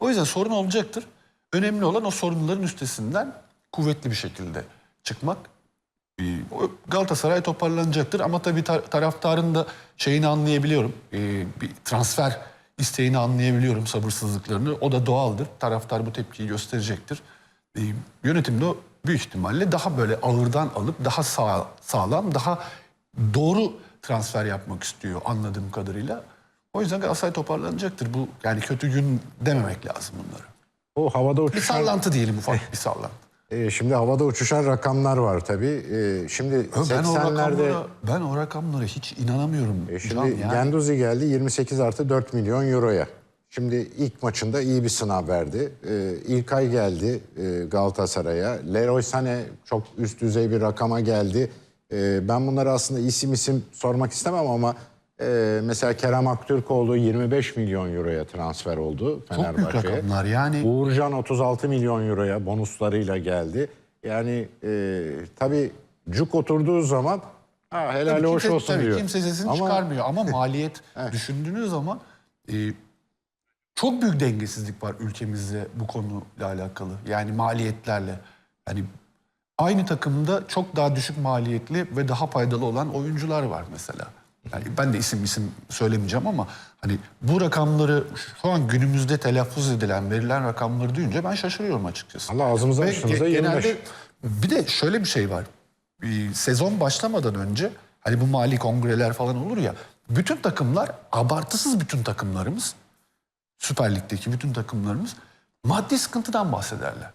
O yüzden sorun olacaktır. Önemli olan o sorunların üstesinden kuvvetli bir şekilde çıkmak. Ee, Galatasaray toparlanacaktır ama tabii tar- taraftarın da şeyini anlayabiliyorum. Ee, bir transfer isteğini anlayabiliyorum sabırsızlıklarını. O da doğaldır. Taraftar bu tepkiyi gösterecektir. Ee, yönetim de büyük ihtimalle daha böyle ağırdan alıp daha sağ, sağlam, daha doğru transfer yapmak istiyor anladığım kadarıyla. O yüzden Galatasaray toparlanacaktır. Bu yani kötü gün dememek lazım bunları. O havada Bir uçuşan sallantı diyelim ufak bir sallantı. e, şimdi havada uçuşan rakamlar var tabii. E, şimdi Ben o 80'lerde rakamlara, ben o rakamlara hiç inanamıyorum. E Şimdi yani. Genduzi geldi 28 artı 4 milyon euroya. Şimdi ilk maçında iyi bir sınav verdi. Ee, İlkay geldi e, Galatasaray'a. Leroy Sané çok üst düzey bir rakama geldi. Ee, ben bunları aslında isim isim sormak istemem ama e, mesela Kerem Aktürkoğlu 25 milyon euroya transfer oldu Çok büyük Fenerbahçe'ye. rakamlar yani. Uğurcan 36 milyon euroya bonuslarıyla geldi. Yani e, tabii cuk oturduğu zaman ha, helal Tabii hoş kimse, olsun tabii diyor. Kimse sesini Ama- çıkarmıyor ama maliyet düşündüğünüz zaman e, çok büyük dengesizlik var ülkemizde bu konuyla alakalı. Yani maliyetlerle. Yani aynı takımda çok daha düşük maliyetli ve daha faydalı olan oyuncular var mesela. Yani ben de isim isim söylemeyeceğim ama hani bu rakamları şu an günümüzde telaffuz edilen, verilen rakamları duyunca ben şaşırıyorum açıkçası. Allah ağzımıza başımıza ge- 25. genelde bir de şöyle bir şey var. Bir sezon başlamadan önce hani bu mali kongreler falan olur ya bütün takımlar abartısız bütün takımlarımız Süper Lig'deki bütün takımlarımız maddi sıkıntıdan bahsederler.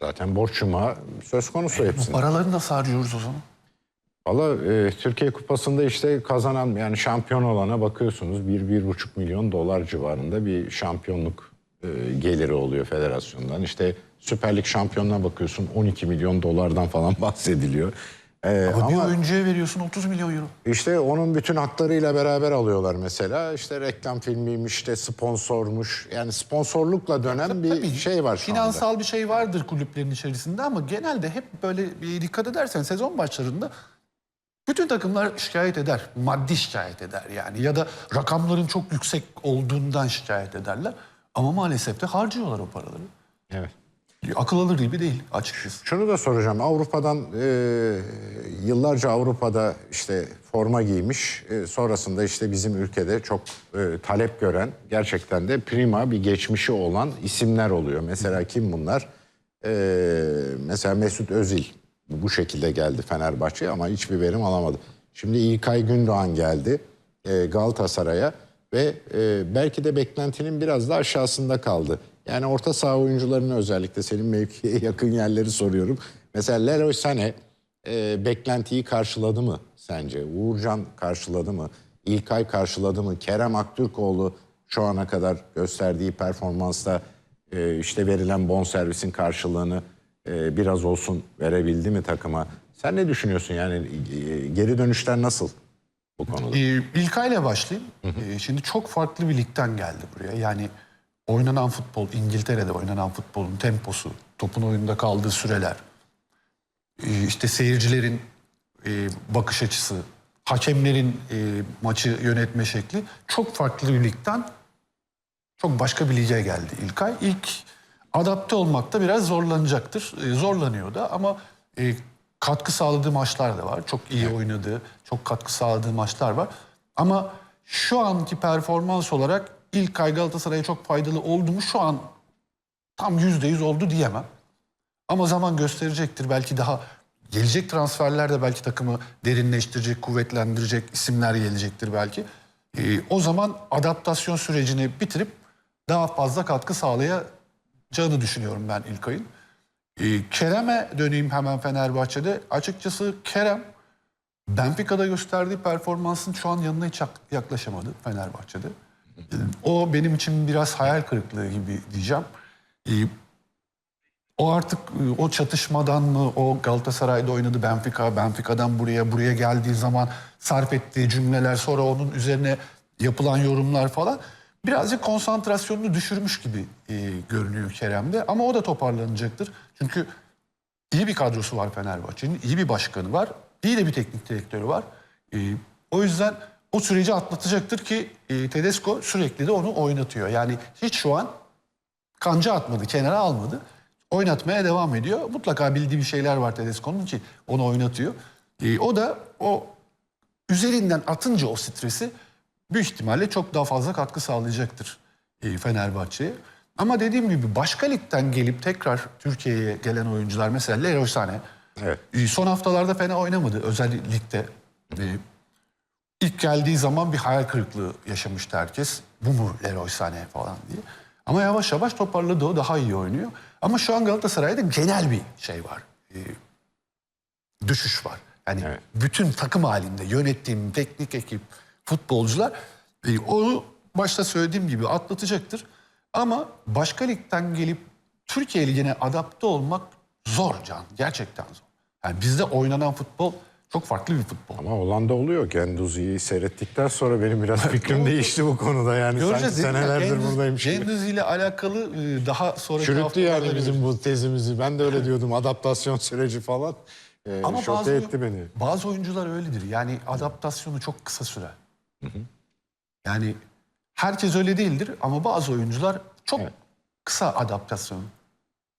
Zaten borçuma söz konusu hepsinde. Paraları nasıl harcıyoruz o zaman? Valla e, Türkiye Kupası'nda işte kazanan yani şampiyon olana bakıyorsunuz 1-1,5 milyon dolar civarında bir şampiyonluk e, geliri oluyor federasyondan. İşte Süper Lig şampiyonuna bakıyorsun 12 milyon dolardan falan bahsediliyor. E, Ama, bir ama oyuncuya veriyorsun 30 milyon euro. işte onun bütün haklarıyla beraber alıyorlar mesela. İşte reklam filmiymiş, işte sponsormuş. Yani sponsorlukla dönen bir Tabii, şey var şu anda. Finansal bir şey vardır kulüplerin içerisinde ama genelde hep böyle bir dikkat edersen sezon başlarında bütün takımlar şikayet eder. Maddi şikayet eder yani. Ya da rakamların çok yüksek olduğundan şikayet ederler. Ama maalesef de harcıyorlar o paraları. Evet. Akıl alır gibi değil açıkçası. Şunu da soracağım. Avrupa'dan e, yıllarca Avrupa'da işte forma giymiş. e, sonrasında işte bizim ülkede çok e, talep gören gerçekten de prima bir geçmişi olan isimler oluyor. Mesela kim bunlar? E, mesela Mesut Özil bu şekilde geldi Fenerbahçe'ye ama hiçbir verim alamadı. Şimdi İlkay Gündoğan geldi e, Galatasaray'a ve e, belki de beklentinin biraz da aşağısında kaldı. Yani orta saha oyuncularını özellikle senin mevkiye yakın yerleri soruyorum. Mesela Leroy Sané e, beklentiyi karşıladı mı sence? Uğurcan karşıladı mı? İlkay karşıladı mı? Kerem Aktürkoğlu şu ana kadar gösterdiği performansta e, işte verilen bonservisin karşılığını e, biraz olsun verebildi mi takıma? Sen ne düşünüyorsun yani e, geri dönüşler nasıl bu konuda? Ee, İlkay'la başlayayım. Ee, şimdi çok farklı bir ligden geldi buraya. Yani oynanan futbol, İngiltere'de oynanan futbolun temposu, topun oyunda kaldığı süreler, ee, işte seyircilerin e, bakış açısı, hakemlerin e, maçı yönetme şekli çok farklı bir ligden çok başka bir lige geldi İlkay. İlk adapte olmakta biraz zorlanacaktır. E, zorlanıyor da ama e, katkı sağladığı maçlar da var. Çok iyi oynadığı, çok katkı sağladığı maçlar var. Ama şu anki performans olarak İlkay Galatasaray'a çok faydalı oldu mu şu an tam yüzde yüz oldu diyemem. Ama zaman gösterecektir. Belki daha gelecek transferlerde belki takımı derinleştirecek, kuvvetlendirecek isimler gelecektir belki. Ee, o zaman adaptasyon sürecini bitirip daha fazla katkı sağlayacağını düşünüyorum ben İlkay'ın. Ee, Kerem'e döneyim hemen Fenerbahçe'de. Açıkçası Kerem Benfica'da gösterdiği performansın şu an yanına hiç yak- yaklaşamadı Fenerbahçe'de. Ee, O benim için biraz hayal kırıklığı gibi diyeceğim. Ee, o artık e, o çatışmadan mı o Galatasaray'da oynadı Benfica, Benfica'dan buraya buraya geldiği zaman sarf ettiği cümleler sonra onun üzerine yapılan yorumlar falan birazcık konsantrasyonunu düşürmüş gibi e, görünüyor Kerem'de ama o da toparlanacaktır. Çünkü iyi bir kadrosu var Fenerbahçe'nin, iyi bir başkanı var, iyi de bir teknik direktörü var. E, o yüzden o süreci atlatacaktır ki e, Tedesco sürekli de onu oynatıyor. Yani hiç şu an kanca atmadı, kenara almadı. Oynatmaya devam ediyor. Mutlaka bildiği bir şeyler var Tedesco'nun ki onu oynatıyor. E, o da o üzerinden atınca o stresi büyük ihtimalle çok daha fazla katkı sağlayacaktır e, Fenerbahçe'ye. Ama dediğim gibi başka ligden gelip tekrar Türkiye'ye gelen oyuncular mesela Leroy Sané Evet. e, son haftalarda fena oynamadı özel ligde. E, ilk geldiği zaman bir hayal kırıklığı yaşamıştı herkes. Bu mu Leroy Sané falan diye. Ama yavaş yavaş toparladı o daha iyi oynuyor. Ama şu an Galatasaray'da genel bir şey var. Düşüş var. Yani Evet. bütün takım halinde yönettiğim teknik ekip, futbolcular e, onu başta söylediğim gibi atlatacaktır. Ama başka ligden gelip Türkiye Ligi'ne adapte olmak zor Can. Gerçekten zor. Yani bizde oynanan futbol çok farklı bir futbol. Ama Hollanda oluyor. Genduzi'yi seyrettikten sonra benim biraz fikrim değişti bu konuda. Yani değil mi? senelerdir Gendüz- buradaymış gibi. Gendüz ile alakalı e, daha sonraki Çürüttü yani bizim bu tezimizi. Ben de öyle diyordum. Adaptasyon süreci falan. Ee, Ama şok bazı, etti beni. bazı oyuncular öyledir. Yani adaptasyonu çok kısa sürer. Yani herkes öyle değildir ama bazı oyuncular çok kısa adaptasyon